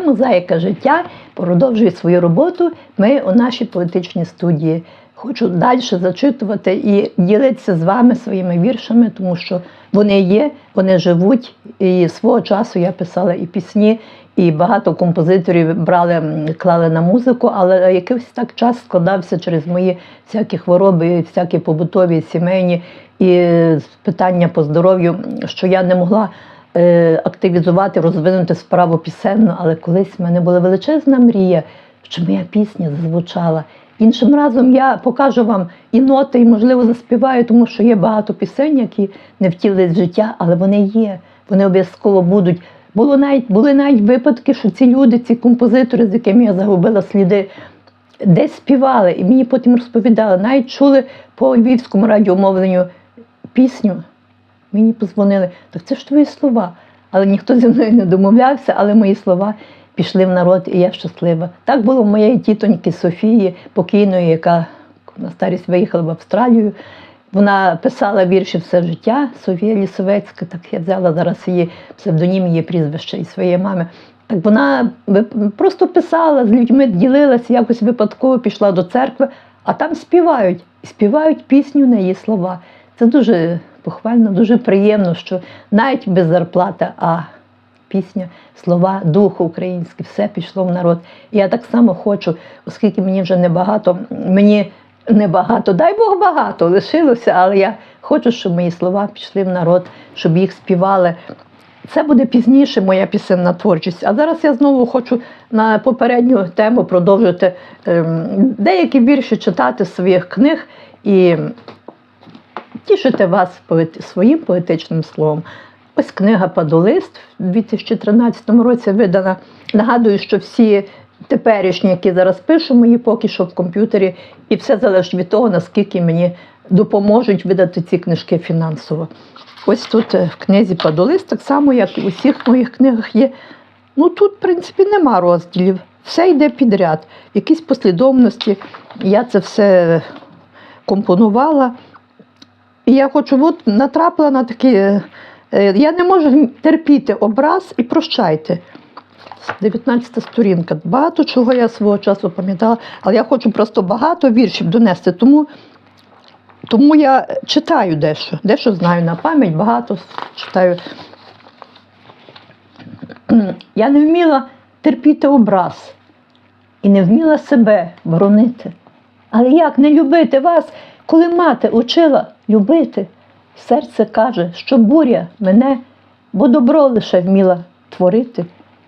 Мозаїка життя продовжує свою роботу. Ми у нашій поетичній студії. Хочу далі зачитувати і ділитися з вами своїми віршами, тому що вони є, вони живуть. І свого часу я писала і пісні, і багато композиторів брали, клали на музику, але якийсь так час складався через мої всякі хвороби, всякі побутові, сімейні і питання по здоров'ю, що я не могла е, активізувати, розвинути справу пісенну, але колись в мене була величезна мрія, щоб моя пісня зазвучала. Іншим разом я покажу вам і ноти, і, можливо, заспіваю, тому що є багато пісень, які не втілились в життя, але вони є, вони обов'язково будуть. Було навіть, були навіть випадки, що ці люди, ці композитори, з якими я загубила сліди, десь співали, і мені потім розповідали, навіть чули по львівському радіомовленню пісню. Мені позвонили, так це ж твої слова. Але ніхто зі мною не домовлявся, але мої слова пішли в народ, і я щаслива. Так було в моєї тітоньки Софії, покійної, яка на старість виїхала в Австралію. Вона писала вірші все життя, Софія Лісовецька, так я взяла зараз її псевдонім, її прізвище і своєї мами. Так вона просто писала з людьми, ділилася, якось випадково пішла до церкви, а там співають. І співають пісню на її слова. Це дуже похвально, дуже приємно, що навіть без зарплати, а пісня, слова, дух український, все пішло в народ. Я так само хочу, оскільки мені вже небагато, мені небагато, дай Бог багато лишилося, але я хочу, щоб мої слова пішли в народ, щоб їх співали. Це буде пізніше моя пісенна творчість. А зараз я знову хочу на попередню тему продовжити ем, деякі вірші читати своїх книг і тішити вас своїм поетичним словом. Ось книга Падолист в 2013 році видана. Нагадую, що всі теперішні, які зараз пишу, мої поки що в комп'ютері, і все залежить від того, наскільки мені допоможуть видати ці книжки фінансово. Ось тут е, в книзі Падолист, так само, як і в усіх моїх книгах є. Ну тут, в принципі, нема розділів. Все йде підряд. Якісь послідовності. Я це все компонувала. І я хочу, от натрапила на такі. е, е, Я не можу терпіти образ і прощайте. 19 сторінка. Багато чого я свого часу пам'ятала, але я хочу просто багато віршів донести. Тому, тому я читаю дещо. Дещо знаю на пам'ять, багато читаю. Я не вміла терпіти образ і не вміла себе боронити. Але як не любити вас, коли мати учила любити? Серце каже, що буря мене, бо добро лише вміла творити.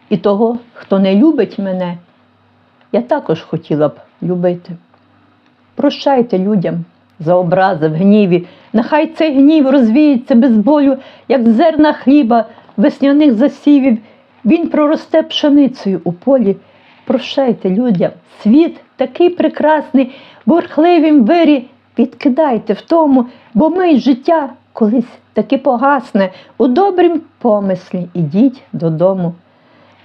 І того, хто не любить мене, я також хотіла б любити. Прощайте людям за образи в гніві, нехай цей гнів розвіється без болю, як зерна хліба, весняних засівів, він проросте пшеницею у полі. Прощайте людям, світ такий прекрасний, в бурхливім вирі відкидайте в тому, бо ми життя колись таки погасне, у добрім помислі ідіть додому.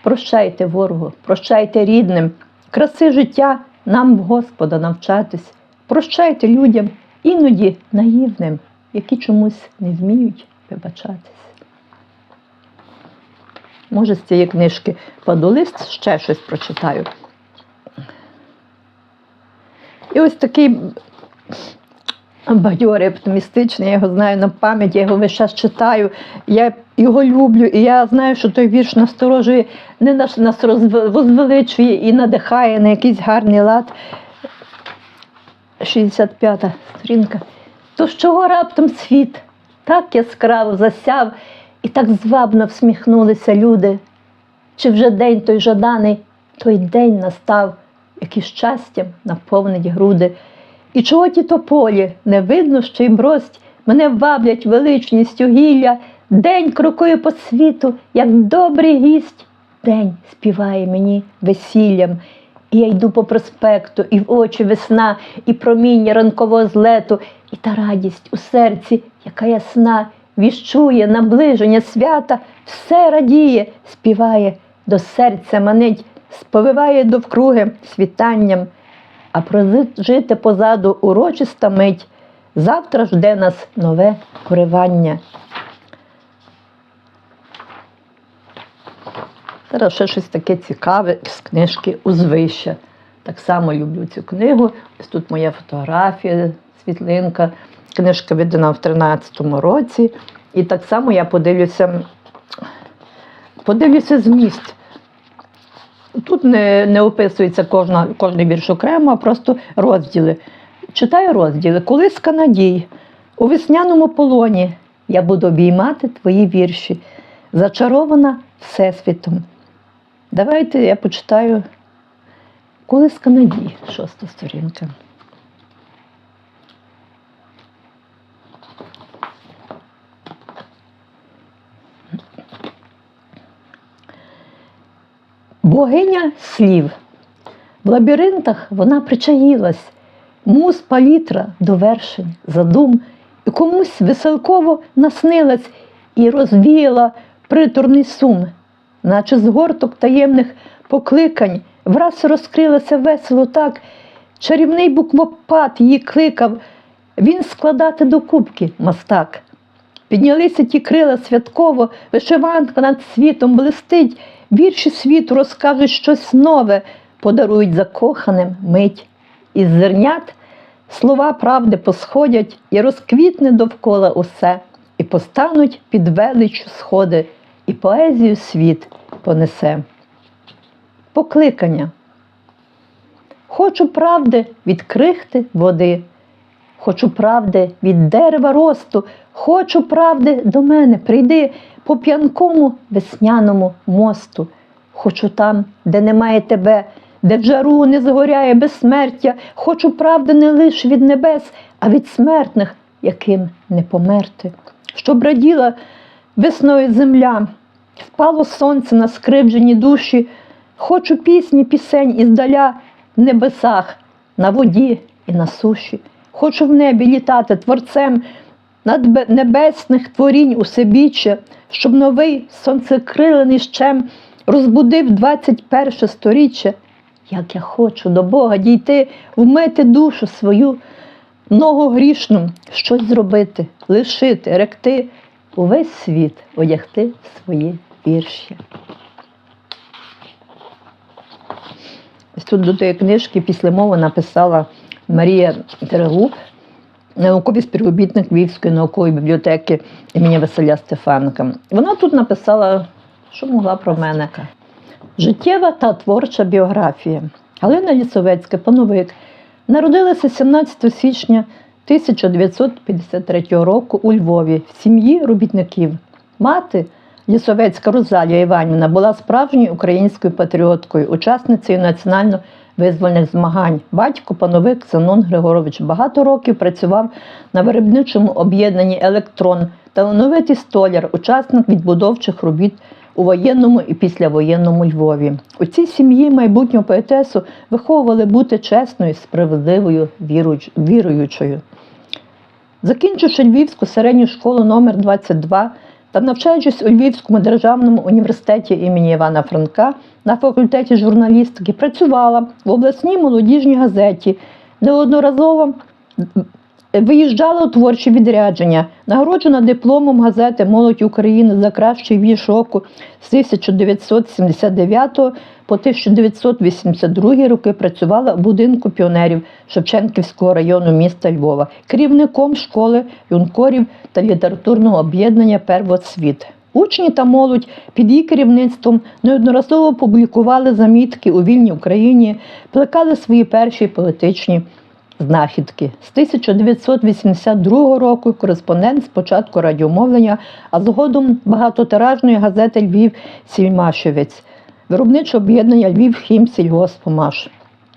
Прощайте ворогу, прощайте рідним, краси життя нам в Господа навчатись. Прощайте людям, іноді наївним, які чомусь не вміють вибачатись. Може, з цієї книжки Падолист ще щось прочитаю. І ось такий бадьорий, оптимістичний, я його знаю на пам'ять, я його весь час читаю, я його люблю, і я знаю, що той вірш насторожує, не нас, нас возвеличує і надихає на якийсь гарний лад. 65-та сторінка. То з чого раптом світ так яскраво засяв і так звабно всміхнулися люди? Чи вже день той жаданий, той день настав, який щастям наповнить груди? І чого ті тополі, не видно, що й брость, мене ваблять величністю гілля, день крокує по світу, як добрий гість. День співає мені весіллям, і я йду по проспекту, і в очі весна, і проміння ранкового злету, і та радість у серці, яка ясна, віщує наближення свята, все радіє, співає, до серця манить, сповиває довкруги світанням, а прожити позаду урочиста мить. Завтра жде нас нове поривання. Зараз ще щось таке цікаве з книжки Узвища. Так само люблю цю книгу. Ось тут моя фотографія, світлинка. Книжка видана в 13-му році. І так само я подивлюся, подивлюся зміст. Тут не, не описується кожна, кожний вірш окремо, а просто розділи. Читаю розділи. Колиска надій. У весняному полоні я буду обіймати твої вірші, зачарована Всесвітом. Давайте я почитаю Колиска надій, шоста сторінка. Богиня слів. В лабіринтах вона причаїлась, мус палітра до вершень, задум, і комусь веселково наснилась і розвіяла приторний сум, наче з горток таємних покликань враз розкрилася весело так, чарівний буквопад її кликав, він складати до кубки мастак. Піднялися ті крила святково, вишиванка над світом блистить, вірші світу розкажуть щось нове, подарують закоханим мить. Із зернят слова правди посходять, і розквітне довкола усе, і постануть під величчю сходи, і поезію світ понесе. Покликання. Хочу правди від крихти води. Хочу правди від дерева росту, хочу правди до мене, прийди по п'янкому весняному мосту. Хочу там, де немає тебе, де в жару не згоряє безсмертя. Хочу правди не лише від небес, а від смертних, яким не померти. Щоб раділа весною земля, впало сонце на скривджені душі. Хочу пісні, пісень іздаля в небесах, на воді і на суші. Хочу в небі літати творцем небесних творінь усебіччя, щоб новий сонцекрилений щем розбудив 21 сторіччя. Як я хочу до Бога дійти, вмити душу свою, ногу грішну, щось зробити, лишити, ректи, увесь світ одягти в свої вірші. Ось тут до тієї книжки після мови написала Марія Терегуб, науковий співробітник Львівської наукової бібліотеки імені Василя Стефаника. Вона тут написала, що могла про мене. Життєва та творча біографія. Галина Лісовецька, пановик, народилася 17 січня 1953 року у Львові в сім'ї робітників. Мати Лісовецька Розалія Іванівна була справжньою українською патріоткою, учасницею національно-визвольних змагань. Батько пановик Зенон Григорович багато років працював на виробничому об'єднанні Електрон, талановитий столяр, учасник відбудовчих робіт у воєнному і післявоєнному Львові. У цій сім'ї майбутнього поетесу виховували бути чесною, справедливою, віруючою. Закінчивши Львівську середню школу номер 22 та навчаючись у Львівському державному університеті імені Івана Франка на факультеті журналістики, працювала в обласній молодіжній газеті, неодноразово виїжджала у творчі відрядження, нагороджена дипломом газети Молодь України за кращий вірш року з 1979 по 1982 роки працювала в будинку піонерів Шевченківського району міста Львова, керівником школи юнкорів та літературного об'єднання Первоцвіт. Учні та молодь під її керівництвом неодноразово публікували замітки у вільній Україні, плекали свої перші поетичні знахідки. З 1982 року кореспондент спочатку радіомовлення, а згодом багатотиражної газети Львів Сільмашевець, виробниче об'єднання Львів Хім Сільгоспомаш.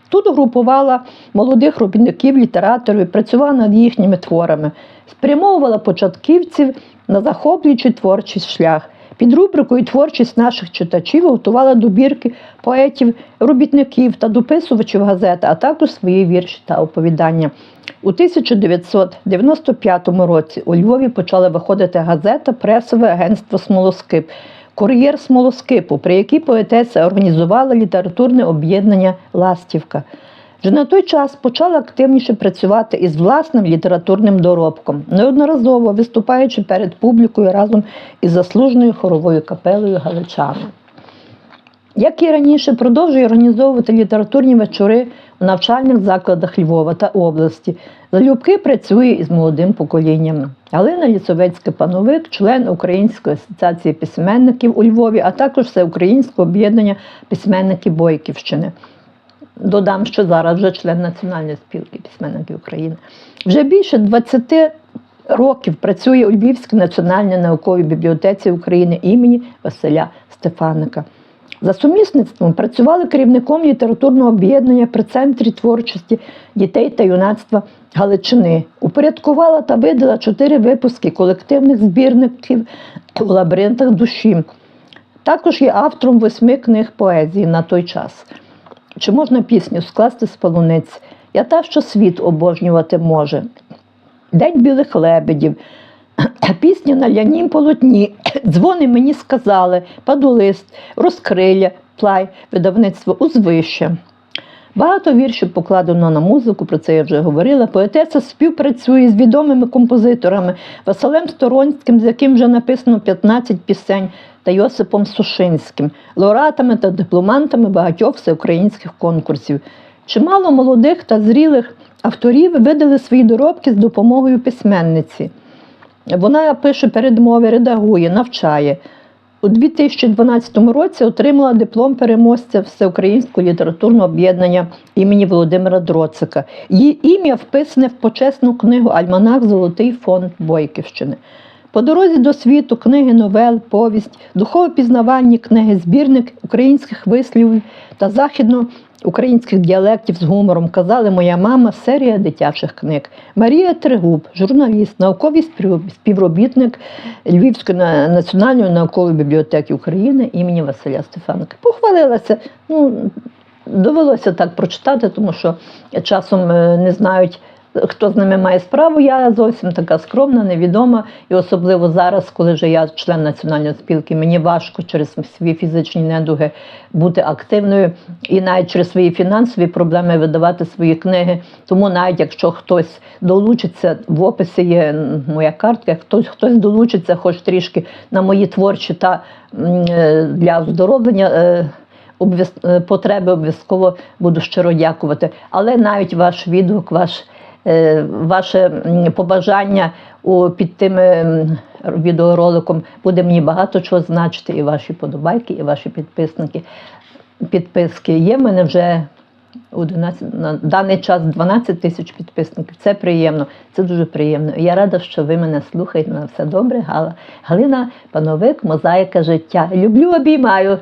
Тут групувала молодих робітників, літераторів, працювала над їхніми творами, спрямовувала початківців на захоплюючий творчий шлях. Під рубрикою Творчість наших читачів готувала добірки поетів, робітників та дописувачів газети, а також свої вірші та оповідання. У 1995 році у Львові почала виходити газета Пресове агентство Смолоскип, кур'єр Смолоскипу, при якій поетеса організувала літературне об'єднання Ластівка. Вже на той час почала активніше працювати із власним літературним доробком, неодноразово виступаючи перед публікою разом із заслуженою хоровою капелою Галичани. Як і раніше, продовжує організовувати літературні вечори у навчальних закладах Львова та області. Залюбки працює із молодим поколінням. Галина Лісовецька пановик, член Української асоціації письменників у Львові, а також Всеукраїнського об'єднання письменників Бойківщини. Додам, що зараз вже член Національної спілки письменників України. Вже більше 20 років працює у Львівській національній науковій бібліотеці України імені Василя Стефаника. За сумісництвом працювали керівником літературного об'єднання при центрі творчості дітей та юнацтва Галичини. Упорядкувала та видала чотири випуски колективних збірників у лабіринтах душі. Також є автором восьми книг поезії на той час. Чи можна пісню скласти з полуниць? Я та, що світ обожнювати може. День білих лебедів, пісня на лянім полотні, дзвони мені сказали, падулист, розкриля, плай, видавництво узвище. Багато віршів покладено на музику, про це я вже говорила. Поетеса співпрацює з відомими композиторами Василем Сторонським, з яким вже написано 15 пісень, та Йосипом Сушинським, лауреатами та дипломантами багатьох всеукраїнських конкурсів. Чимало молодих та зрілих авторів видали свої доробки з допомогою письменниці. Вона пише передмови, редагує, навчає. У 2012 році отримала диплом переможця Всеукраїнського літературного об'єднання імені Володимира Дроцика. Її ім'я вписане в почесну книгу Альманах Золотий фонд Бойківщини. По дорозі до світу книги новел, повість, духово-пізнавальні книги, збірник українських вислів та західноукраїнських діалектів з гумором казали моя мама, серія дитячих книг. Марія Тригуб, журналіст, науковий спів- співробітник Львівської національної наукової бібліотеки України імені Василя Стефаника. Похвалилася. Ну, довелося так прочитати, тому що часом е, не знають. Хто з ними має справу, я зовсім така скромна, невідома. І особливо зараз, коли вже я член національної спілки, мені важко через свої фізичні недуги бути активною і навіть через свої фінансові проблеми видавати свої книги. Тому навіть якщо хтось долучиться, в описі є моя картка, хтось хтось долучиться, хоч трішки на мої творчі та е, для оздоровлення. е, е, потреби обов'язково буду щиро дякувати. Але навіть ваш відгук, ваш, ваше побажання у, під тим ем, відеороликом буде мені багато чого значити. І ваші подобайки, і ваші підписники. Підписки є. В мене вже 11, на даний час 12 тисяч підписників. Це приємно, це дуже приємно. Я рада, що ви мене слухаєте на все добре. Гала. Галина Пановик, мозаїка життя. Люблю, обіймаю.